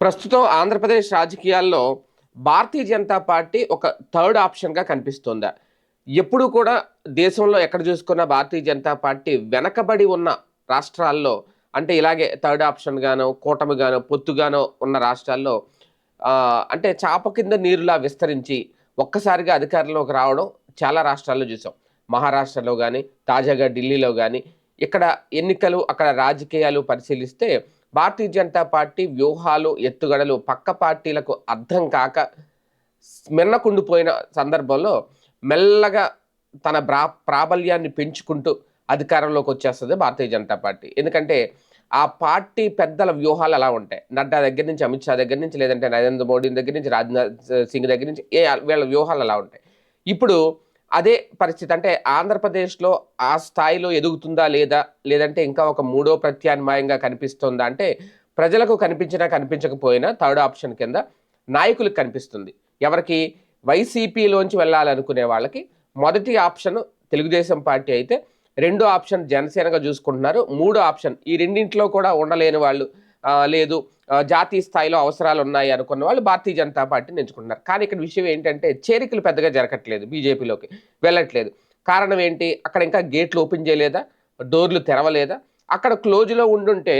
ప్రస్తుతం ఆంధ్రప్రదేశ్ రాజకీయాల్లో భారతీయ జనతా పార్టీ ఒక థర్డ్ ఆప్షన్గా కనిపిస్తుందా. ఎప్పుడు కూడా దేశంలో ఎక్కడ చూసుకున్న భారతీయ జనతా పార్టీ వెనకబడి ఉన్న రాష్ట్రాల్లో అంటే ఇలాగే థర్డ్ ఆప్షన్ గానో పొత్తుగానో ఉన్న రాష్ట్రాల్లో అంటే చాప కింద నీరులా విస్తరించి ఒక్కసారిగా అధికారంలోకి రావడం చాలా రాష్ట్రాల్లో చూసాం. మహారాష్ట్రలో కానీ తాజాగా ఢిల్లీలో కానీ ఇక్కడ ఎన్నికలు అక్కడ రాజకీయాలు పరిశీలిస్తే భారతీయ జనతా పార్టీ వ్యూహాలు ఎత్తుగడలు పక్క పార్టీలకు అర్థం కాక మిన్నకుండిపోయిన సందర్భంలో మెల్లగా తన బ్రా ప్రాబల్యాన్ని పెంచుకుంటూ అధికారంలోకి వచ్చేస్తుంది భారతీయ జనతా పార్టీ. ఎందుకంటే ఆ పార్టీ పెద్దల వ్యూహాలు అలా ఉంటాయి. నడ్డా దగ్గర నుంచి అమిత్ షా దగ్గర నుంచి లేదంటే నరేంద్ర మోడీ దగ్గర నుంచి రాజ్నాథ్ సింగ్ దగ్గర నుంచి ఏ వీళ్ళ వ్యూహాలు అలా ఉంటాయి. ఇప్పుడు అదే పరిస్థితి. అంటే ఆంధ్రప్రదేశ్లో ఆ స్థాయిలో ఎదుగుతుందా లేదా లేదంటే ఇంకా ఒక మూడో ప్రత్యామ్నాయంగా కనిపిస్తుందా? అంటే ప్రజలకు కనిపించినా కనిపించకపోయినా థర్డ్ ఆప్షన్ కింద నాయకులకు కనిపిస్తుంది. ఎవరికి? వైసీపీలోంచి వెళ్ళాలనుకునే వాళ్ళకి మొదటి ఆప్షన్ తెలుగుదేశం పార్టీ అయితే రెండో ఆప్షన్ జనసేనగా చూసుకుంటున్నారు. మూడో ఆప్షన్ ఈ రెండింటిలో కూడా ఉండలేని వాళ్ళు లేదు జాతీయ స్థాయిలో అవసరాలు ఉన్నాయి అనుకున్న వాళ్ళు భారతీయ జనతా పార్టీని ఎంచుకుంటున్నారు కానీ ఇక్కడ విషయం ఏంటంటే చేరికలు పెద్దగా జరగట్లేదు బీజేపీలోకి వెళ్ళట్లేదు. కారణం ఏంటి? అక్కడ ఇంకా గేట్లు ఓపెన్ చేయలేదా? డోర్లు తెరవలేదా? అక్కడ క్లోజ్లో ఉండుంటే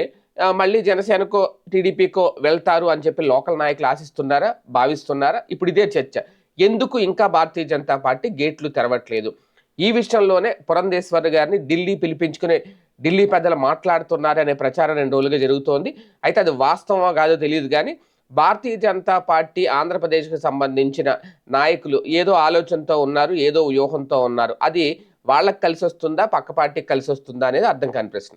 మళ్ళీ జనసేనకో టీడీపీకో వెళ్తారు అని చెప్పి లోకల్ నాయకులు ఆశిస్తున్నారా? భావిస్తున్నారా? ఇప్పుడు ఇదే చర్చ. ఎందుకు ఇంకా భారతీయ జనతా పార్టీ గేట్లు తెరవట్లేదు? ఈ విషయంలోనే పురంధేశ్వర్ గారిని ఢిల్లీ పిలిపించుకునే ఢిల్లీ పెద్దలు మాట్లాడుతున్నారనే ప్రచారం రెండు రోజులుగా జరుగుతోంది. అయితే అది వాస్తవమో కాదో తెలియదు కానీ భారతీయ జనతా పార్టీ ఆంధ్రప్రదేశ్కి సంబంధించిన నాయకులు ఏదో ఆలోచనతో ఉన్నారు ఏదో వ్యూహంతో ఉన్నారు. అది వాళ్ళకి కలిసి వస్తుందా పక్క పార్టీకి కలిసి వస్తుందా అనేది అర్థం కాని ప్రశ్న.